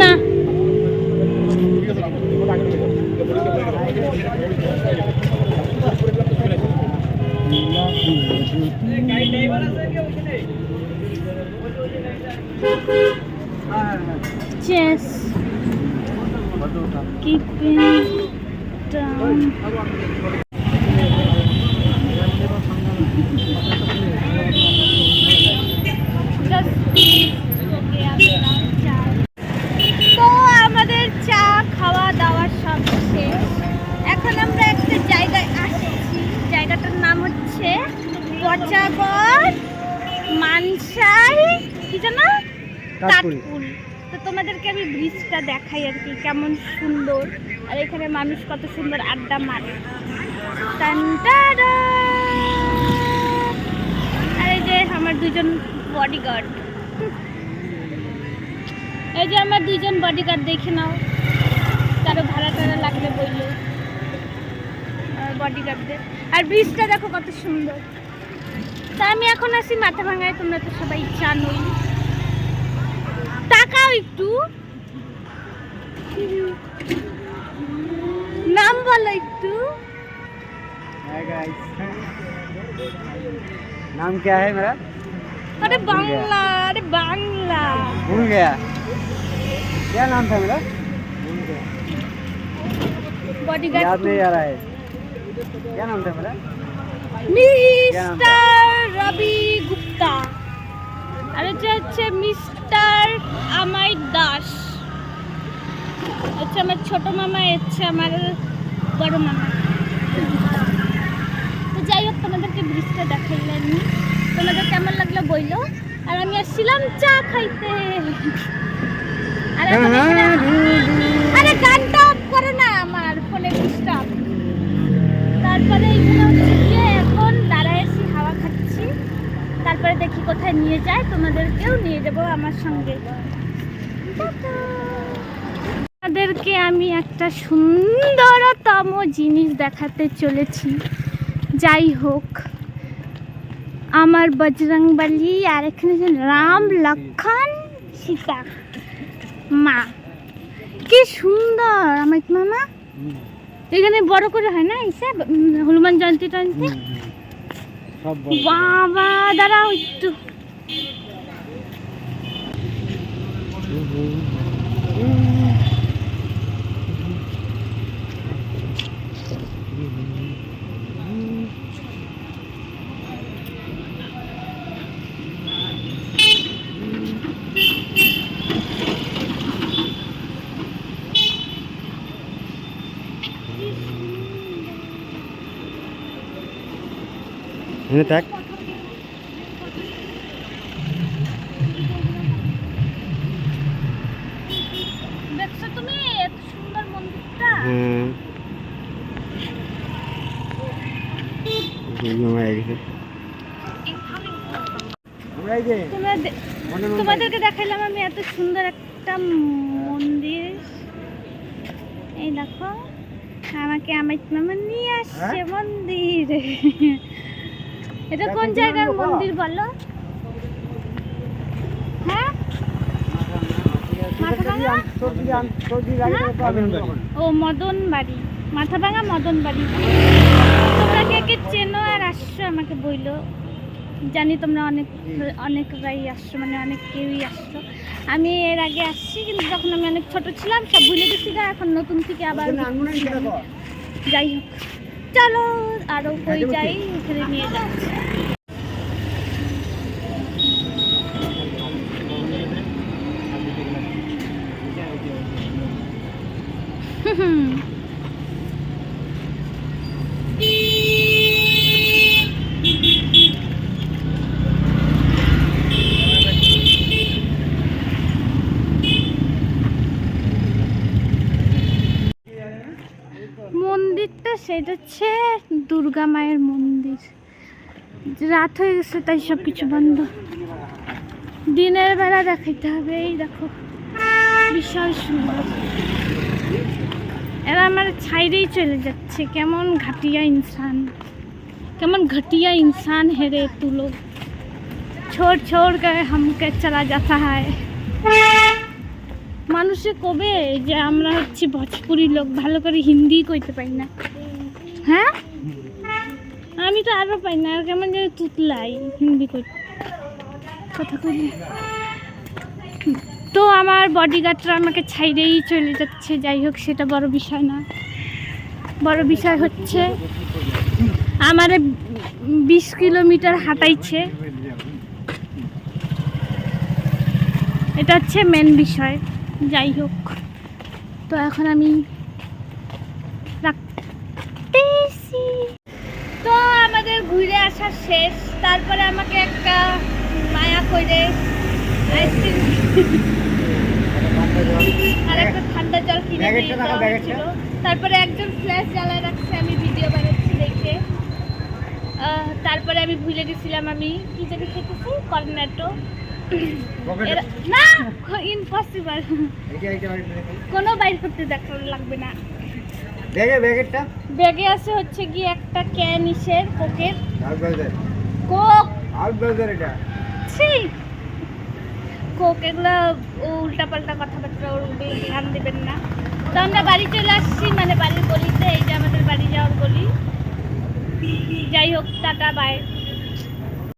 না Yes. Keeping down. Just okay, আপনার চা। তো আমাদের চা খাওয়া দাওয়া সব শেষ এখন আমরা একটা জায়গায় আসছি জায়গাটার নাম হচ্ছে পচাগড় মানসাই কি কাঠপুরি। কাঠপুল। তো তোমাদেরকে আমি ব্রিজটা দেখাই আর কি কেমন সুন্দর। আর এখানে মানুষ কত সুন্দর আড্ডা মারে। আর এই যে আমার দুজন বডিগার্ড এই যে আমার দুইজন বডিগার্ড দেখে নাও। কারও ভাড়া টাড়া লাগলে বলল বডিগার্ডদের আর ব্রিজটা দেখো কত সুন্দর। তা আমি এখন আসি মাথা ভাঙায় তোমরা তো সবাই জানোই তাকাও একটু নাম বলো একটু हाय गाइस नाम क्या है मेरा আরে বাংলা আরে বাংলা भूल गया क्या नाम था मेरा বডিগার্ড याद नहीं आ रहा है क्या नाम था मेरा মিস্টার রবি গুপ্তা আর এটা হচ্ছে মিস্টার আমাই দাস। হচ্ছে আমার ছোট মামা হচ্ছে আমার বড় মামা। তো যাই হোক তোমাদেরকে ব্রিজটা দেখাইলাম তোমাদের কেমন লাগল বইলো? আর আমি আসছিলাম চা খাইতে। আর এখন এখানে- আরে গানটা অফ করে না আমার ফোনে ডিস্টার্ব তারপরে এখানে হচ্ছে গিয়ে এখন দাঁড়ায় এসে হাওয়া খাচ্ছি তারপরে দেখি কোথায় নিয়ে যায় তোমাদেরকেও নিয়ে যাব আমার সঙ্গে। আপনাদেরকে আমি একটা সুন্দরতম জিনিস দেখাতে চলেছি। যাই হোক আমার বজরংবলী আর এখানে রাম লক্ষণ সীতা মা। কি সুন্দর! আমার মামা। এখানে বড় করে হয় না হিসাব হনুমান জয়ন্তী টয়ন্তী? বাবা দাঁড়াও একটু। মনে মনে তোমাদেরকে দেখাইলাম আমি এত সুন্দর একটা মন্দির। এই দেখো আমাকে আমার মামা নিয়ে আসছে হ্যাঁ? মন্দির। এটা কোন জায়গার মন্দির বলো? হ্যাঁ? ও মদন বাড়ি মাথা ভাঙা মদন বাড়ি তোমরা কে কে চেনো আর আসছো আমাকে বইলো। জানি তোমরা অনেক অনেকরাই আসছো মানে অনেক কেউই আসছো। আমি এর আগে আসছি কিন্তু যখন আমি অনেক ছোট ছিলাম সব ভুলে গেছি গা, এখন নতুন থেকে আবার যাই হোক চলো আরও কই যাই ওখানে নিয়ে যাচ্ছি হুম মন্দিরটা সেটা হচ্ছে দুর্গা মায়ের মন্দির। রাত হয়ে গেছে, তাই সব কিছু বন্ধ। দিনের বেলা দেখাইতে হবে, এই দেখো, বিশাল সুন্দর। আমার ছাইরেই চলে যাচ্ছে। কেমন ঘাটিয়া ইনসান। কেমন ঘটিয়া ইনসান হেরে তু লোক। ছোড় ছোড় করে হামকে চলা যাতা হয়। মানুষে কবে যে আমরা হচ্ছে ভোজপুরি লোক, ভালো করে হিন্দি কইতে পারি না। হ্যাঁ? আমি তো আরও পাই না, আর কেমন যেন তুতলাই হিন্দি কথা কই তো আমার বডিগার্ডরা আমাকে ছাইড়েই চলে যাচ্ছে, যাই হোক সেটা বড় বিষয় না। বড় বিষয় হচ্ছে, আমারে বিশ কিলোমিটার হাঁটাইছে। এটা হচ্ছে মেন বিষয়, যাই হোক। তো এখন আমি রাখতেছি। তো আমাদের ঘুরে আসা শেষ, তারপরে আমাকে একটা মায়া করে আইসক্রিম ঠান্ডা জল কিনে। হয়েছিল। তারপরে একজন ফ্ল্যাশ জ্বালায় রাখছে আমি ভিডিও বানাচ্ছি দেখে। তারপরে আমি ভুলে গেছিলাম আমি কি জানি খেতেছি? কর্নেটো। না ইম্পসিবল। কোনো বাইর করতে দেখা লাগবে না। ব্যাগে ব্যাগেরটা? ব্যাগে আছে হচ্ছে কি একটা ক্যান ইসের কোকের কোক! ব্রাউজার এটা। ছি! কোক, এগুলো উল্টা পাল্টা কথাবার্তা ওর ধ্যান দেবেন না। তো আমরা বাড়ি চলে আসছি মানে বাড়ির গলিতে, এই যে আমাদের বাড়ি যাওয়ার গলি। যাই হোক, টাটা বাই